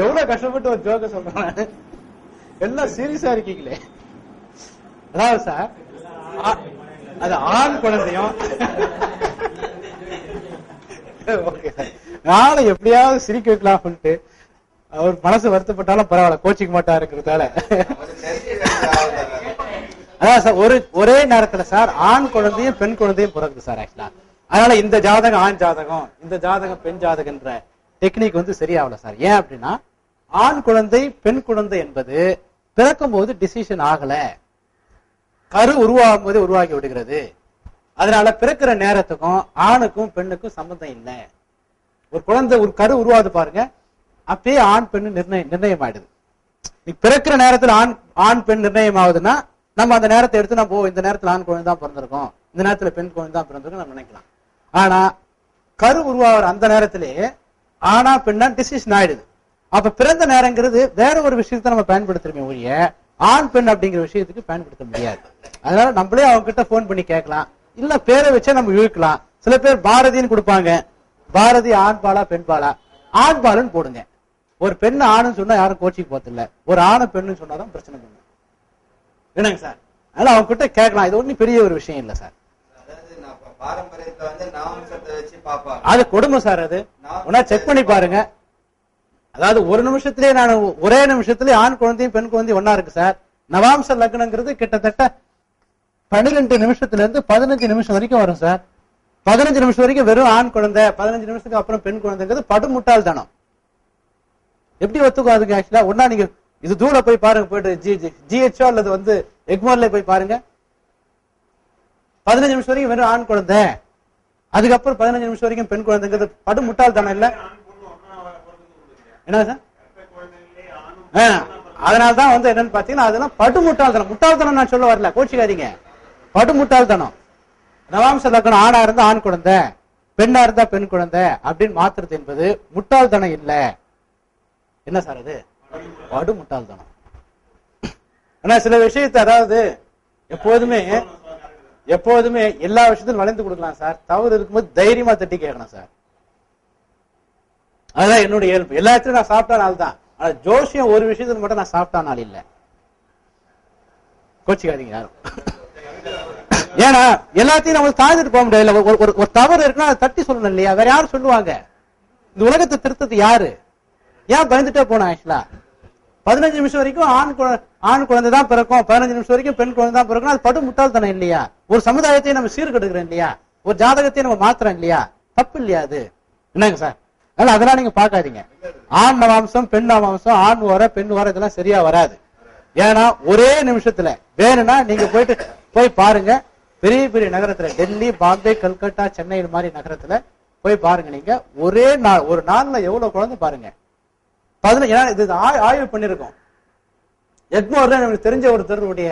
எவ்வளவு கஷ்டப்பட்டு ஒரு ஜோக்க சொல்றேன் எல்லாம் சீரியஸா இருக்கீங்களே. அதாவது சார் அது ஆண் குழந்தையும் ஓகே நாளை எப்படியாவது சிரிக்க வைக்கலாம் சொல்லிட்டு அவர் மனசு வருத்தப்பட்டாலும் பரவாயில்ல கோச்சிக்க மாட்டா இருக்கிறதால. அதான் சார் ஒரு ஒரே நேரத்துல சார் ஆண் குழந்தையும் பெண் குழந்தையும் பிறகு சார் ஆக்சுவலா அதனால இந்த ஜாதகம் ஆண் ஜாதகம் இந்த ஜாதகம் பெண் ஜாதகன்ற டெக்னிக் வந்து சரியாகல சார். ஏன் அப்படின்னா ஆண் குழந்தை பெண் குழந்தை என்பது பிறக்கும் போது டிசிஷன் ஆகல. கரு உருவாகும் போது உருவாகி விடுகிறது. அதனால பிறக்கிற நேரத்துக்கும் ஆணுக்கும் பெண்ணுக்கும் சம்பந்தம் இல்லை. ஒரு குழந்தை ஒரு கரு உருவாது பாருங்க. அப்பயே ஆண் பெண் நிர்ணயம் நிர்ணயம் ஆயிடுது நீ பிறக்கிற நேரத்துல ஆண் ஆண் பெண் நிர்ணயம் ஆகுதுன்னா நம்ம அந்த நேரத்தை எடுத்து நம்ம இந்த நேரத்துல ஆண் குழந்தை தான் பிறந்திருக்கோம். இந்த நேரத்துல பெண் குழந்தை தான் பிறந்திருக்கும் நம்ம நினைக்கலாம். ஆனா கரு உருவாகிற அந்த நேரத்திலே ஆனா பெண்ணா டிசிஷன் ஆயிடுது அப்ப பிறந்த நேரங்கிறது வேற ஒரு விஷயத்தை நம்ம பயன்படுத்துறோமே ஒழிய ஆண் பெண் அப்படிங்கிற விஷயத்துக்கு பயன்படுத்த முடியாது. அதனால நம்மளே அவங்க கிட்ட போன் பண்ணி கேட்கலாம். இல்ல பேரை வச்சே நம்ம இழுக்கலாம். சில பேர் பாரதின்னு கொடுப்பாங்க. பாரதி ஆண் பாலா பெண் பாலா? ஆண் பாலுன்னு போடுங்க. ஒரு பெண் ஆணுன்னு சொன்னா யாரும் கோச்சிக்கு போத்தில்ல ஒரு ஆணை பெண்ணுன்னு சொன்னாதான் பிரச்சனை பண்ணும். என்னங்க சார்? அதனால அவங்க கிட்ட கேட்கலாம். இது ஒண்ணும் பெரிய ஒரு விஷயம் இல்ல சார் அதாவது நான் பா- பாரம்பரியத்துல வந்து நவம்சத்தை வச்சு பாப்பாங்க அது கொடுமை சார் அது. ஒன்னா செக் பண்ணி பாருங்க. அதாவது ஒரு நிமிஷத்திலே நான் ஒரே நிமிஷத்திலே ஆண் குழந்தையும் பெண் குழந்தையும் ஒன்னா இருக்கு சார். நவாம்ச லக்னங்கிறது கிட்டத்தட்ட பன்னிரெண்டு நிமிஷத்துல இருந்து பதினஞ்சு நிமிஷம் வரைக்கும் வரும் சார். பதினஞ்சு நிமிஷம் வரைக்கும் வெறும் ஆண் குழந்தை பதினஞ்சு நிமிஷத்துக்கு அப்புறம் பெண் குழந்தைங்கிறது படுமுட்டாள்தனம் எப்படி ஒத்துக்கும் அதுக்கு ஆக்சுவலா ஒன்னா நீங்க இது தூர போய் பாருங்க போயிட்டு ஜி ஜிஹெச்ஓ அல்லது வந்து எக்மோர்ல போய் பாருங்க. பதினஞ்சு நிமிஷம் வரைக்கும் வெறும் ஆண் குழந்தை. அதுக்கப்புறம் பதினஞ்சு நிமிஷம் வரைக்கும் பெண் குழந்தைங்கிறது படு முட்டாள்தனம் இல்ல? என்ன சார்? அதனால தான் வந்து என்னன்னு பாத்தீங்கன்னா அதெல்லாம் படு முட்டாள்தனம் முட்டாள்தனம் நான் சொல்ல வரல கோச்சிக்காதீங்க. படு முட்டாள்தனம் நவாம்ச லக்னம் ஆணா இருந்தா ஆண் குழந்தை பெண்ணா இருந்தா பெண் குழந்தை அப்படின்னு மாத்துறது என்பது முட்டாள்தனம் இல்ல. என்ன சார் அது? படு முட்டாள்தனம் ஆனா சில விஷயத்தை அதாவது எப்போதுமே எப்போதுமே எல்லா விஷயத்திலும் வளைந்து கொடுக்கலாம் சார். தவறு இருக்கும்போது தைரியமா தட்டி கேட்கணும் சார். அதுதான் என்னுடைய இயல்பு எல்லாத்தையும் நான் சாப்பிட்ட நாள் தான். ஆனா ஜோஷியம் ஒரு விஷயத்துல மட்டும் நான் சாப்பிட்ட நாள் இல்ல. கோச்சிக்காதீங்க யாரும். ஏன்னா எல்லாத்தையும் நம்ம தாழ்ந்துட்டு போக முடியாது. ஒரு ஒரு- ஒரு தவறு இருக்குன்னா அதை தட்டி சொல்லணும் இல்லையா? வேற யாரும் சொல்லுவாங்க. இந்த உலகத்தை திருத்தது யாரு? ஏன் பயந்துட்டே போனோம் ஆக்சுவலா பதினஞ்சு நிமிஷம் வரைக்கும் ஆண் ஆண் குழந்தை தான் பிறக்கும். பதினஞ்சு நிமிஷம் வரைக்கும் பெண் குழந்தை தான் பிறக்கும். அது படு முட்டாள்தனம் இல்லையா? ஒரு சமுதாயத்தை நம்ம சீர்கெடுக்கிறோம் இல்லையா? ஒரு ஜாதகத்தை நம்ம மாத்துறோம் இல்லையா? தப்பு இல்லையா அது? என்னங்க சார்? அதனால அதெல்லாம் நீங்க பாக்காதீங்க ஆண் நவாம்சம் பெண் நவாம்சம் ஆண் வர பெண் வர இதெல்லாம் சரியா வராது. ஏன்னா ஒரே நிமிஷத்துல. வேணும்னா நீங்க போயிட்டு போய் பாருங்க. பெரிய பெரிய நகரத்துல டெல்லி பாம்பே கல்கட்டா சென்னை இது மாதிரி நகரத்துல போய் பாருங்க நீங்க. ஒரே நாள் ஒரு நாள்ல எவ்வளவு குழந்தை பாருங்க. பதினஞ்சு ஏன்னா இது ஆய்வு பண்ணிருக்கோம். எக்மோர்ல எனக்கு தெரிஞ்ச ஒருத்தருடைய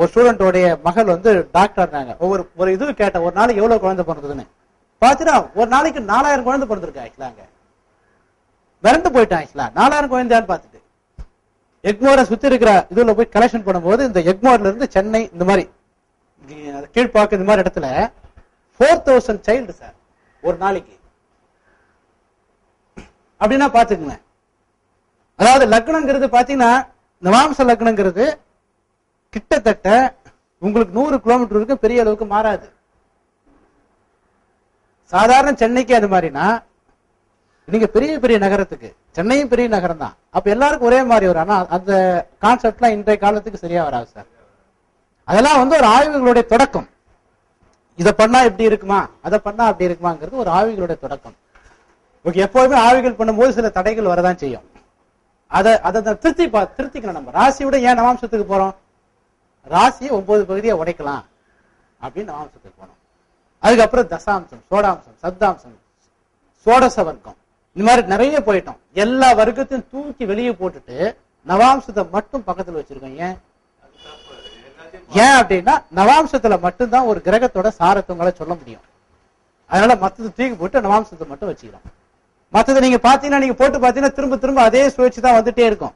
ஒரு ஸ்டூடெண்டோடைய மகள் வந்து டாக்டர் இருந்தாங்க ஒவ்வொரு ஒரு இது கேட்ட ஒரு நாளைக்கு எவ்வளவு குழந்தை பிறந்ததுன்னு. பாத்தீங்கன்னா ஒரு நாளைக்கு நாலாயிரம் குழந்தை பிறந்திருக்கு ஆக்சுவலாங்க மிரண்டு போயிட்டான் ஆக்சுவலா நாலாயிரம் குழந்தையான்னு பார்த்துட்டு. எக்மோரை சுத்தி இருக்கிற இதுல போய் கலெக்ஷன் பண்ணும்போது இந்த எக்மோர்ல இருந்து சென்னை இந்த மாதிரி கீழ்பாக்கு இந்த மாதிரி இடத்துல ஃபோர் தௌசண்ட் சைல்டு சார் ஒரு நாளைக்கு. அப்படின்னா பாத்துக்கங்க அதாவது லக்னங்கிறது பாத்தீங்கன்னா நவாம்ச லக்னங்கிறது கிட்டத்தட்ட உங்களுக்கு நூறு கிலோமீட்டர் வரைக்கும் பெரிய அளவுக்கு மாறாது. சாதாரண சென்னைக்கு அது மாதிரினா நீங்க பெரிய பெரிய நகரத்துக்கு சென்னையும் பெரிய நகரம் தான் அப்ப எல்லாருக்கும் ஒரே மாதிரி வரும். ஆனா அந்த கான்செப்ட்லாம் இன்றைய காலத்துக்கு சரியா வராது சார் அதெல்லாம் வந்து ஒரு ஆய்வுகளுடைய தொடக்கம். இதை பண்ணா இப்படி இருக்குமா? அதை பண்ணா அப்படி இருக்குமாங்கிறது ஒரு ஆய்வுகளுடைய தொடக்கம். ஓகே எப்போதுமே ஆய்வுகள் பண்ணும்போது சில தடைகள் வரதான் செய்யும். அதை அதை திருத்தி பா திருத்திக்கணும் நம்ம. ராசியோட ஏன் நவாம்சத்துக்கு போறோம்? ராசியை ஒன்பது பகுதியை உடைக்கலாம் அப்படின்னு நவாம்சத்துக்கு போனோம். அதுக்கப்புறம் தசாம்சம் சோடாம்சம் சப்தாம்சம் சோடச வர்க்கம். இந்த மாதிரி நிறைய போயிட்டோம். எல்லா வர்க்கத்தையும் தூக்கி வெளியே போட்டுட்டு நவாம்சத்தை மட்டும் பக்கத்துல வச்சிருக்கோம். ஏன்? ஏன் அப்படின்னா நவாம்சத்துல மட்டும்தான் ஒரு கிரகத்தோட சாரத்துவங்களை சொல்ல முடியும். அதனால மத்தது தூக்கி போட்டு நவாம்சத்தை மட்டும் வச்சுக்கிறோம். மற்றது நீங்க பாத்தீங்கன்னா நீங்க போட்டு பாத்தீங்கன்னா திரும்ப திரும்ப அதே சுழற்சி தான் வந்துட்டே இருக்கும்.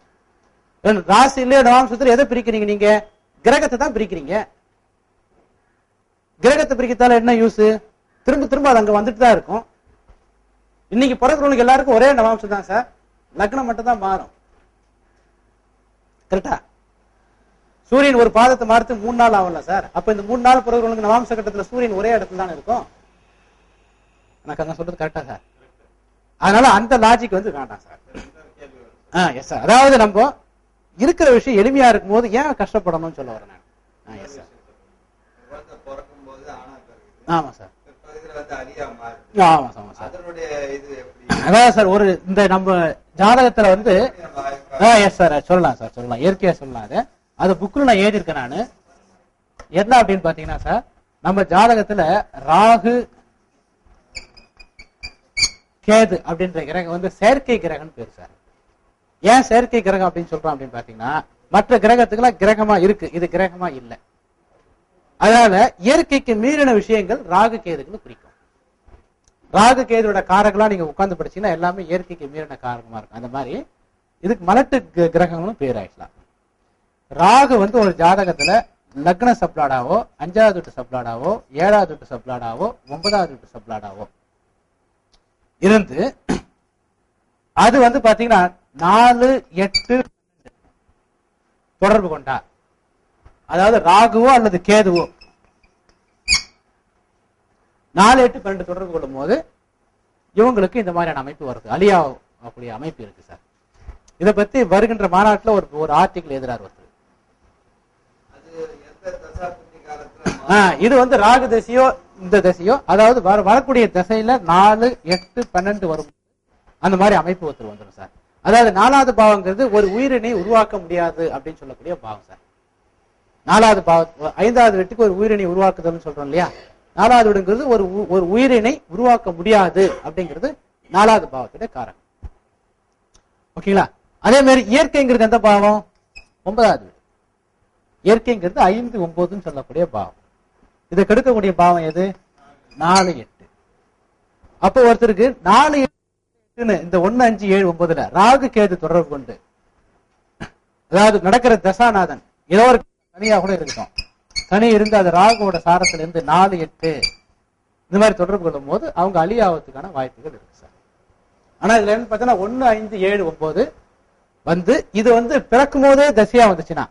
ராசி ராசியிலே நவாம்சத்துல எதை பிரிக்கிறீங்க நீங்க? கிரகத்தை தான் பிரிக்கிறீங்க. கிரகத்தை பிரிக்கிறதால என்ன யூஸ் திரும்ப திரும்ப அது அங்க வந்துட்டு தான் இருக்கும். இன்னைக்கு பிறக்கிறவங்களுக்கு எல்லாருக்கும் ஒரே நவாம்சம் தான் சார். லக்னம் மட்டும் தான் மாறும். கரெக்டா சூரியன் ஒரு பாதத்தை மாறுத்து மூணு நாள் ஆகும்ல சார். அப்ப இந்த மூணு நாள் பிறகு நவாம்ச கட்டத்துல சூரியன் ஒரே இடத்துல தான் இருக்கும்? எனக்கு அங்க சொல்றது கரெக்டா சார்? அதனால அந்த லாஜிக் வந்து வேண்டாம் சார். ஆ எஸ் சார் அதாவது நம்ம இருக்கிற விஷயம் எளிமையா இருக்கும்போது ஏன் கஷ்டப்படணும்னு சொல்ல வரேன் நான்? ஆ எஸ் சார் குழந்தை ஆமா சார். பிற்காலத்துல ஆமா சார் ஆமா சார். அதனுடைய அதாவது சார் ஒரு இந்த நம்ம ஜாதகத்துல வந்து ஆ எஸ் சார் சொல்லலாம் சார் சொல்லலாம். இயற்கையா சொல்லலாம் அது. அது புக்கில் நான் எழுதியிருக்கேன் நான். என்ன அப்படின்னு பாத்தீங்கன்னா சார் நம்ம ஜாதகத்துல ராகு கேது அப்படின்ற கிரகம் வந்து செயற்கை கிரகம்னு பேர் சார். ஏன் செயற்கை கிரகம் அப்படின்னு சொல்றோம் அப்படின்னு பாத்தீங்கன்னா மற்ற கிரகத்துக்கெல்லாம் கிரகமா இருக்கு. இது கிரகமா இல்லை. அதனால இயற்கைக்கு மீறின விஷயங்கள் ராகு கேதுக்குன்னு குறிக்கும். ராகு கேதுவோட காரகெல்லாம் நீங்க உட்கார்ந்து படிச்சீங்கன்னா எல்லாமே இயற்கைக்கு மீறின காரகமா இருக்கும். அந்த மாதிரி இதுக்கு மலட்டு கிரகங்களும் பேர் ஆயிடலாம். ராகு வந்து ஒரு ஜாதகத்துல லக்ன சப்ளாடாவோ அஞ்சாவது வீட்டு சப்ளாடாவோ ஏழாவது வீட்டு சப்ளாடாவோ ஒன்பதாவது வீட்டு சப்ளாடாவோ. இருந்து அது வந்து பாத்தீங்கன்னா நாலு எட்டு தொடர்பு கொண்டா அதாவது ராகுவோ அல்லது கேதுவோ. நாலு எட்டு பன்னெண்டு தொடர்பு கொள்ளும் போது இவங்களுக்கு இந்த மாதிரியான அமைப்பு வருது. அலியா அப்படி அமைப்பு இருக்கு சார். இதை பத்தி வருகின்ற மாநாட்டுல ஒரு ஒரு ஆர்டிகிள் எதிரார் வருது இது வந்து ராகு தசையோ இந்த திசையோ அதாவது வர- வரக்கூடிய திசையில நாலு எட்டு பன்னெண்டு வரும். அந்த மாதிரி அமைப்பு ஒருத்தர் வந்துடும் சார். அதாவது நாலாவது பாவங்கிறது ஒரு உயிரினை உருவாக்க முடியாது அப்படின்னு சொல்லக்கூடிய பாவம் சார். நாலாவது பாவ ஐந்தாவது வீட்டுக்கு ஒரு உயிரினை உருவாக்குதல்னு சொல்றோம் இல்லையா? நாலாவது வீடுங்கிறது ஒரு உ- ஒரு உயிரினை உருவாக்க முடியாது அப்படிங்கிறது நாலாவது பாவத்துடைய காரணம். ஓகேங்களா? அதே மாதிரி இயற்கைங்கிறது எந்த பாவம்? ஒன்பதாவது வீடு. இயற்கைங்கிறது ஐந்து ஒன்பதுன்னு சொல்லக்கூடிய பாவம். இதை கெடுக்கக்கூடிய பாவம் எது? நாலு எட்டு. அப்போ ஒருத்தருக்கு நாலு எட்டுன்னு இந்த ஒன்னு அஞ்சு ஏழு ஒன்பதுல ராகு கேது தொடர்பு கொண்டு அதாவது நடக்கிற தசாநாதன். ஏதோ ஒரு தனியா கூட இருக்கட்டும். தனி இருந்து அது ராகுவோட சாரத்துல இருந்து நாலு எட்டு. இந்த மாதிரி தொடர்பு கொள்ளும் போது அவங்க அழியாவதுக்கான வாய்ப்புகள் இருக்கு சார். ஆனா இதுல என்ன பார்த்தீங்கன்னா ஒன்னு ஐந்து ஏழு ஒன்பது வந்து இது வந்து பிறக்கும் போதே தசையா வந்துச்சுன்னா